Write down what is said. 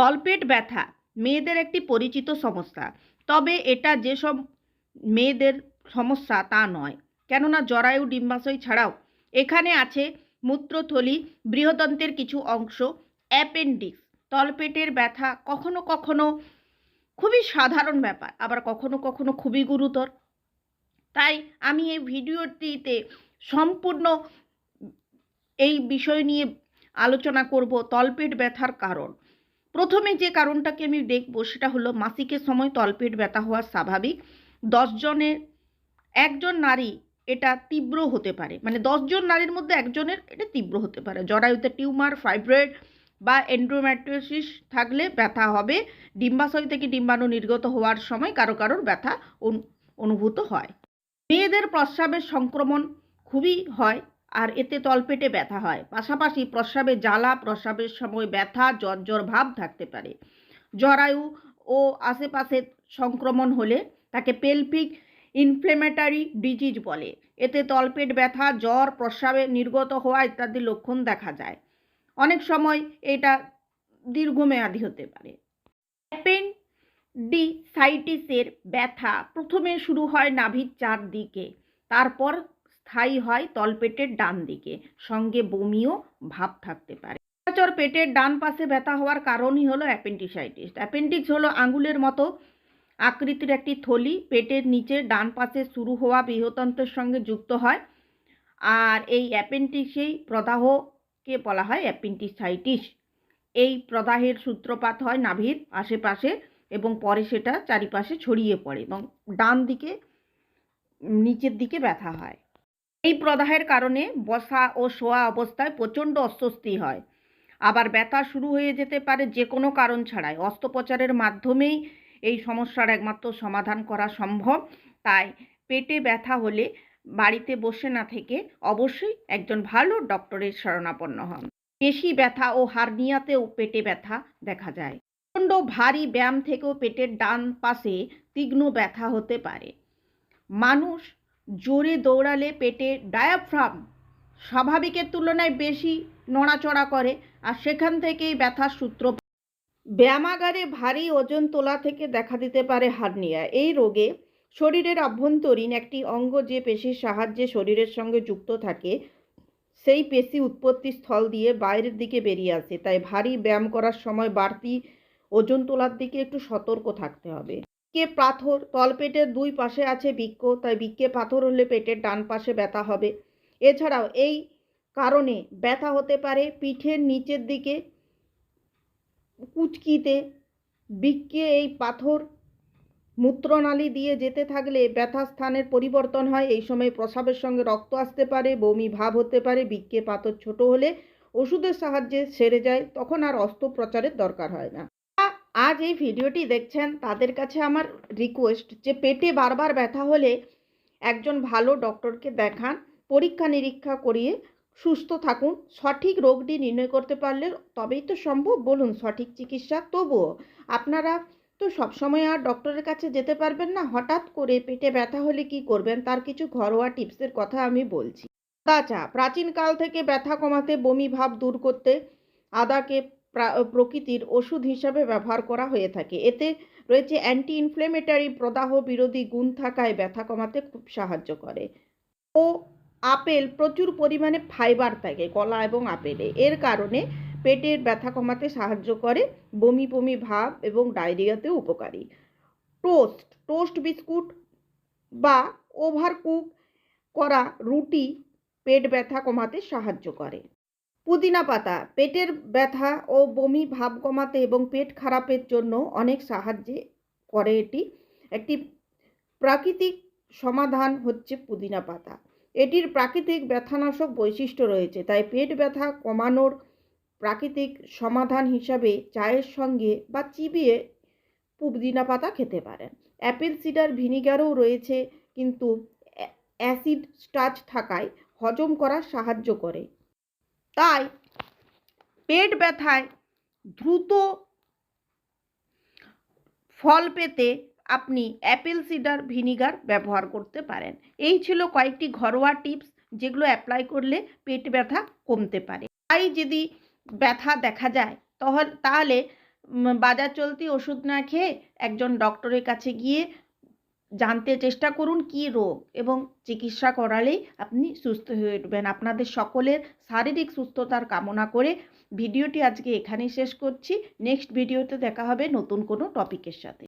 তলপেট ব্যথা মেয়েদের একটি পরিচিত সমস্যা। তবে এটা যেসব মেয়েদের সমস্যা তা নয়। কেননা জরায়ু ডিম্বাশয় ছাড়াও এখানে আছে মূত্রথলি, বৃহদন্তের কিছু অংশ, অ্যাপেন্ডিক্স, তলপেটের ব্যথা, কখনো কখনো খুবই সাধারণ ব্যাপার, আবার কখনো কখনো খুবই গুরুতর। তাই আমি এই ভিডিওটিতে সম্পূর্ণ এই বিষয় নিয়ে আলোচনা করব তলপেট ব্যথার কারণ। প্রথমে যে কারণটাকে আমি দেখব সেটা হলো মাসিকের সময় তলপেট ব্যথা হওয়া স্বাভাবিক। দশজনের একজন নারী এটা তীব্র হতে পারে। মানে দশজন নারীর মধ্যে একজনের এটা তীব্র হতে পারে। জরায়ুতে টিউমার, ফাইব্রয়েড বা এন্ড্রোম্যাট্রোসিস থাকলে ব্যথা হবে। ডিম্বাশয় থেকে ডিম্বাণু নির্গত হওয়ার সময় কারও কারোর ব্যথা অনু- অনুভূত হয়। মেয়েদের প্রস্রাবের সংক্রমণ খুবই হয়। আর এতে তলপেটে ব্যথা হয়। পাশাপাশি প্রস্রাবে জ্বালা, প্রস্রাবের সময় ব্যথা জ্বর ভাব থাকতে পারে। জরায়ু ও আশেপাশে সংক্রমণ হলে তাকে পেলভিক ইনফ্লেমেটারি ডিজিজ বলে। এতে তলপেট ব্যথা, জ্বর, প্রস্রাবে নির্গত হওয়া ইত্যাদি লক্ষণ দেখা যায়। অনেক সময় এটা দীর্ঘমেয়াদী হতে পারে। অ্যাপেন্ডিসাইটিসের ব্যথা প্রথমে শুরু হয় নাভির চারদিকে, তারপর স্থায়ী হয় তলপেটের ডান দিকে। সঙ্গে বমিও ভাব থাকতে পারে। সচরাচর পেটের ডান পাশে ব্যথা হওয়ার কারণই হলো অ্যাপেন্ডিসাইটিস। অ্যাপেন্ডিক্স হলো আঙ্গুলের মতো আকৃতির একটি থলি। পেটের নিচে ডান পাশে শুরু হওয়া বৃহতন্ত্রের সঙ্গে যুক্ত হয়। আর এই অ্যাপেন্ডিক্সেই প্রদাহকে বলা হয় অ্যাপেন্ডিসাইটিস। এই প্রদাহের সূত্রপাত হয় নাভির আশেপাশে এবং পরে সেটা চারিপাশে ছড়িয়ে পড়ে এবং ডান দিকে, নিচের দিকে ব্যথা হয়। এই প্রদাহের কারণে বসা ও শোয়া অবস্থায় প্রচণ্ড অস্বস্তি হয়। আবার ব্যথা শুরু হয়ে যেতে পারে যে কোনো কারণ ছাড়াই। অস্ত্রোপচারের মাধ্যমেই এই সমস্যার একমাত্র সমাধান করা সম্ভব। তাই পেটে ব্যথা হলে বাড়িতে বসে না থেকে অবশ্যই একজন ভালো ডক্টরের শরণাপন্ন হন। পেশি ব্যথা ও হার্নিয়াতেও পেটে ব্যথা দেখা যায়। প্রচণ্ড ভারী ব্যায়াম থেকেও পেটের ডান পাশে তীক্ষ্ণ ব্যথা হতে পারে। মানুষ জোরে দৌড়ালে পেটে ডায়াফ্রাম স্বাভাবিকের তুলনায় বেশি নড়াচড়া করে, আর সেখান থেকেই ব্যথার সূত্র ব্যায়ামাগারে ভারী ওজন তোলা থেকে দেখা দিতে পারে হার্নিয়া। এই রোগে শরীরের অভ্যন্তরীণ একটি অঙ্গ যে পেশির সাহায্যে শরীরের সঙ্গে যুক্ত থাকে, সেই পেশি উৎপত্তি স্থল দিয়ে বাইরের দিকে বেরিয়ে আসে। তাই ভারী ব্যায়াম করার সময় বাড়তি ওজন তোলার দিকে একটু সতর্ক থাকতে হবে। বৃক্কে পাথর, তলপেটের দুই পাশে আছে বৃক্ক, তাই বৃক্কে পাথর হলে পেটের ডান পাশে ব্যথা হবে। এছাড়াও এই কারণে ব্যথা হতে পারে পিঠের নিচের দিকে কুচকিতে। বৃক্কে এই পাথর মূত্রনালী দিয়ে যেতে থাকলে ব্যথা স্থানের পরিবর্তন হয়। এই সময় প্রসাবের সঙ্গে রক্ত আসতে পারে, বমি ভাব হতে পারে। বৃক্কে পাথর ছোট হলে ওষুধের সাহায্যে সেরে যায়, তখন আর অস্ত্রোপচারের দরকার হয় না। আজ এই ভিডিওটি দেখছেন, তাদের কাছে আমার রিকোয়েস্ট যে পেটে বারবার ব্যথা হলে একজন ভালো ডক্টরকে দেখান, পরীক্ষা নিরীক্ষা করিয়ে সুস্থ থাকুন, সঠিক রোগটি নির্ণয় করতে পারলে তবেই তো সম্ভব। বলুন, সঠিক চিকিৎসা তবুও। আপনারা তো সবসময় আর ডক্টরের কাছে যেতে পারবেন না, হঠাৎ করে পেটে ব্যথা হলে কি করবেন? তার কিছু ঘরোয়া টিপসের কথা আমি বলছি। আদা চা প্রাচীনকাল থেকে ব্যথা কমাতে বমি ভাব দূর করতে আদাকে প্রকৃতির ওষুধ হিসাবে ব্যবহার করা হয়ে থাকে। এতে রয়েছে অ্যান্টি ইনফ্লেমেটারি প্রদাহ বিরোধী গুণ থাকায় ব্যথা কমাতে খুব সাহায্য করে। ও আপেল প্রচুর পরিমাণে ফাইবার থাকে, কলা এবং আপেলে। এর কারণে পেটের ব্যথা কমাতে সাহায্য করে, বমি বমি ভাব এবং ডায়রিয়াতেও উপকারী। টোস্ট টোস্ট বিস্কুট বা ওভারকুক করা রুটি পেট ব্যথা কমাতে সাহায্য করে। পুদিনা পাতা। পেটের ব্যথা ও বমি, ভাব কমাতে এবং পেট খারাপের জন্য অনেক সাহায্যে করে এটি। একটি প্রাকৃতিক সমাধান হচ্ছে পুদিনা পাতা। এটির প্রাকৃতিক ব্যথানাশক বৈশিষ্ট্য রয়েছে, তাই পেট ব্যথা কমানোর প্রাকৃতিক সমাধান হিসাবে চায়ের সঙ্গে বা চিবিয়ে পুদিনা পাতা খেতে পারেন। অ্যাপেল সিডার ভিনিগারও রয়েছে, কিন্তু অ্যাসিড স্টাচ থাকায় হজম করা সাহায্য করে। তাই পেট ব্যথায় দ্রুত ফল পেতে আপনি অ্যাপেল সিডার ভিনিগার ব্যবহার করতে পারেন। এই ছিল কয়েকটি ঘরোয়া টিপস যেগুলো অ্যাপ্লাই করলে পেট ব্যথা কমতে পারে। তাই যদি ব্যথা দেখা যায় তহল- বাজার চলতি ওষুধ না খেয়ে একজন ডক্টরের কাছে গিয়ে জানতে চেষ্টা করুন কি রোগ এবং চিকিৎসা করালেই আপনি সুস্থ হয়ে উঠবেন। আপনাদের সকলের শারীরিক সুস্থতার কামনা করে ভিডিওটি আজকে এখানেই শেষ করছি। নেক্সট ভিডিওতে দেখা হবে নতুন কোনো টপিকের সাথে।